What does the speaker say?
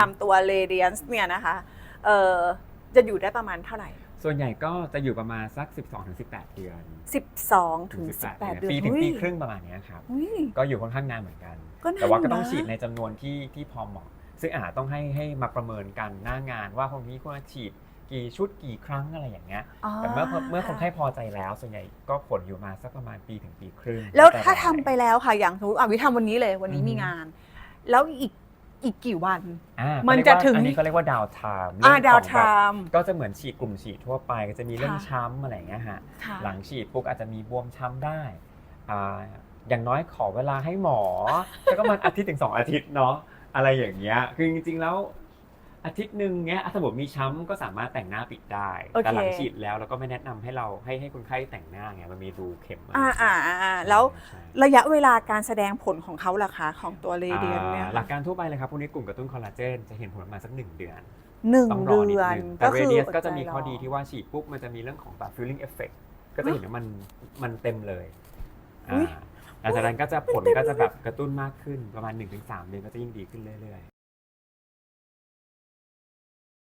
ตามตัว Radiance เนี่ยนะคะเออจะอยู่ได้ประมาณเท่าไหร่ ส่วนใหญ่ก็จะอยู่ประมาณสัก 12-18 เดือน12 ถึง 18 เดือนปีถึงอุ๊ยปีครึ่งประมาณเนี้ยครับ อุ๊ย ก็อยู่ค่อนข้างนานเหมือนกัน ก็นานแต่ว่าก็ต้องนะ ฉีดในจำนวนที่ที่พอเหมาะ ซึ่งอาจต้องให้ให้มาประเมินกันหน้างานว่าคนนี้ควรจะฉีดกี่ชุดกี่ครั้งอะไรอย่างเงี้ย แต่เมื่อเมื่อคนไข้พอใจแล้ว ส่วนใหญ่ก็ผลอยู่มาสักประมาณปีถึงปีครึ่งแล้วต่ถ้ารทำไปแล้วค่ะอย่างสมมติอะวิทำวันนี้เลยวันนี้อือฮึมีงาน แล้วอีก อีกกี่วัน อ่ามันเขาเรียกจะว่าถึง อันนี้เขาเรียกว่าดาวไทม์อ่าดาวขไทองแบบม์ก็จะเหมือนฉีดกลุ่มฉีดทั่วไป ก็จะมีเรื่องค่ะช้ำอะไรอย่างเงี้ยฮะ ค่ะ หลังฉีดปุ๊บอาจจะมีบวมช้ำได้อ่าอย่างน้อยขอเวลาให้หมอ แล้วก็มันอาทิตย์ถึงสองอาทิตย์เนาะอะไรอย่างเงี้ย คือจริงๆแล้ว อาทิตย์หนึ่งเงี้ยถ้าสมมติมีช้ำก็สามารถแต่งหน้าปิดได้ โอเค แต่หลังฉีดแล้วเราก็ไม่แนะนำให้เราให้ให้คนไข้แต่งหน้าไงมันมีรูเข็มะไรอ่าอ่าอ่าอ่าแล้วใช่ระยะเวลาการแสดงผลของเขาล่ะคะของตัวเรเดียนเนี่ยอ่าหลักการทั่วไปเลยครับพวกนี้กลุ่มกระตุ้นคอลลาเจนจะเห็นผลประมาณสักหนึ่งเดือน หนึ่งต้องรอนิเดืดอนนึงแต่ก็เรคือเดียสก็จะมีดใจข้อดีรที่ว่าฉีดปุ๊บมันจะมีเรื่องของแบบ feeling effect ก็จะเห็นว่ามันมันเต็มเลยอุ๊ยอ่าหลังจากนั้นก็จะผลก็จะแบบกระตุ้นมากขึ้นประมาณ 1-3 เดือนก็จะยิ่งดีขึ้นเรื่อยๆ